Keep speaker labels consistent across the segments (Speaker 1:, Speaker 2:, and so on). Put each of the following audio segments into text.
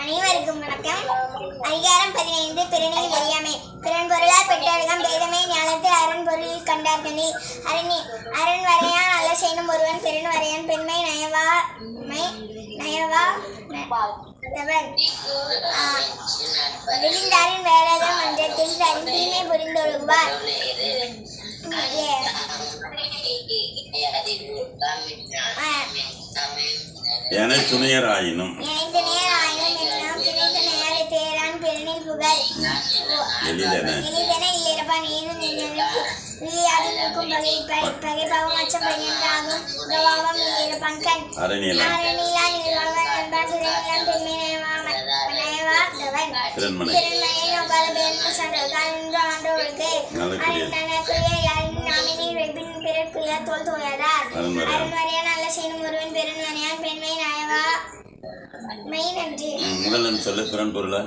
Speaker 1: அனைவருக்கும் வணக்கம். அதிகாரம் பதினைந்து பிறனில் வெளியாமை பிறன் பொருளால் பெற்றோர்கம் பேதமே ஞானத்தில் அரண் பொருளில் கண்டார்கனில் அரணி அரண் வரையான் அல்ல செய்யும் ஒருவன் பெருன் வரையான் பெண்மை நயவா மை நயவா விழிந்தாரின் வேலைகள் மன்றத்தில் தன் தீமை புரிந்தொழுகுவார்
Speaker 2: என துணையராயினும் எளிதென
Speaker 1: எளிதென இல்லிருப்பான் ஏனும் நெஞ்சனுக்கு விளையாடி நிற்கும் பகை பகை பகைப்பாவும் கண். என்பான் திரைநிலம் பெண்மை நயவாமன் நோக்காத ஆண்டோருக்கு. நனக்குரிய யாரின் நாமினி வெப்பின் பிறர்க்குரிய தோல் தோயதார். அருண்மறையா நல்ல செய்யும் ஒருவன் பெருமனையான் பெண்மை நயவா. மெய் நன்றி.
Speaker 2: ம், முதலன் சொல்லு
Speaker 1: பெரும்பொருளை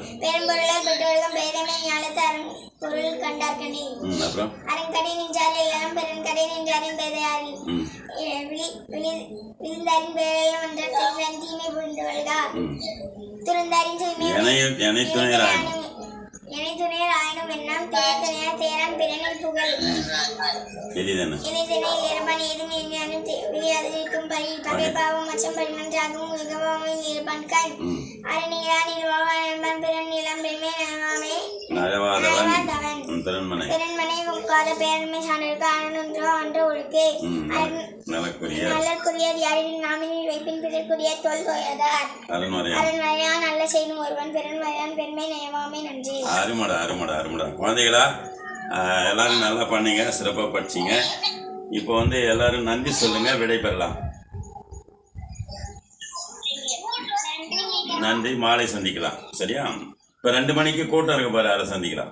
Speaker 1: பொருள் கண்டார்கனி.
Speaker 2: அப்புறம்?
Speaker 1: அரண்கடை நின்றால் எல்லாம் பெருங்கடை நின்றாரின் பேதையாரி விழுந்தாரின் பேரெல்லாம் ஒன்றத்தில் தன் தீமை புரிந்து வல்கா
Speaker 2: ம்.
Speaker 1: துறந்தாரின் தூய்மை
Speaker 2: எனையும் எனை துணையராயினும்
Speaker 1: எனை துணையர் ஆயினும் எண்ணம் தேத்துணையார் தேரான் பிறனில் புகழ்.
Speaker 2: எளிதென.
Speaker 1: இணைதனை இளர்பான் ஏதும் எஞ்ஞானும் விளையாது நிற்கும் பழி. பகை பாவம் மச்சம் பரிமன்றாகும் மிகவும் இருப்பான் கண் அரணீரா நிர்வாகம் என்பான் பிறன் நிலம் பெருமை
Speaker 2: திறன்மனை
Speaker 1: பெருன்மனை உட்காத பேரன்மை சான்றோருக்கு ஆனந்தோ அன்று ஒழுக்கு.
Speaker 2: ம் நலக்குரிய.
Speaker 1: நல்லற்குரியர் யாரின் நாமினில் வைப்பின் பிறர்க்குரிய தோல் தோயதார்.
Speaker 2: அருண்மறையான்
Speaker 1: அரண்மறையா நல்ல செய்யும் ஒருவன் பெருன்மறையான் பெருமை நயமாமே நன்றி.
Speaker 2: அருமடா அருமடா அருமடா. குழந்தைகளா ஆஹ், எல்லாரும் நல்லா பண்ணீங்க சிறப்பாக படிச்சீங்க. இப்போ வந்து எல்லாரும் நன்றி சொல்லுங்க விடை பெறலாம். நன்றி மாலை சந்திக்கலாம். சரியா? இப்போ ரெண்டு மணிக்கு கூட்டம் இருக்கு பாரு அதை சந்திக்கலாம்?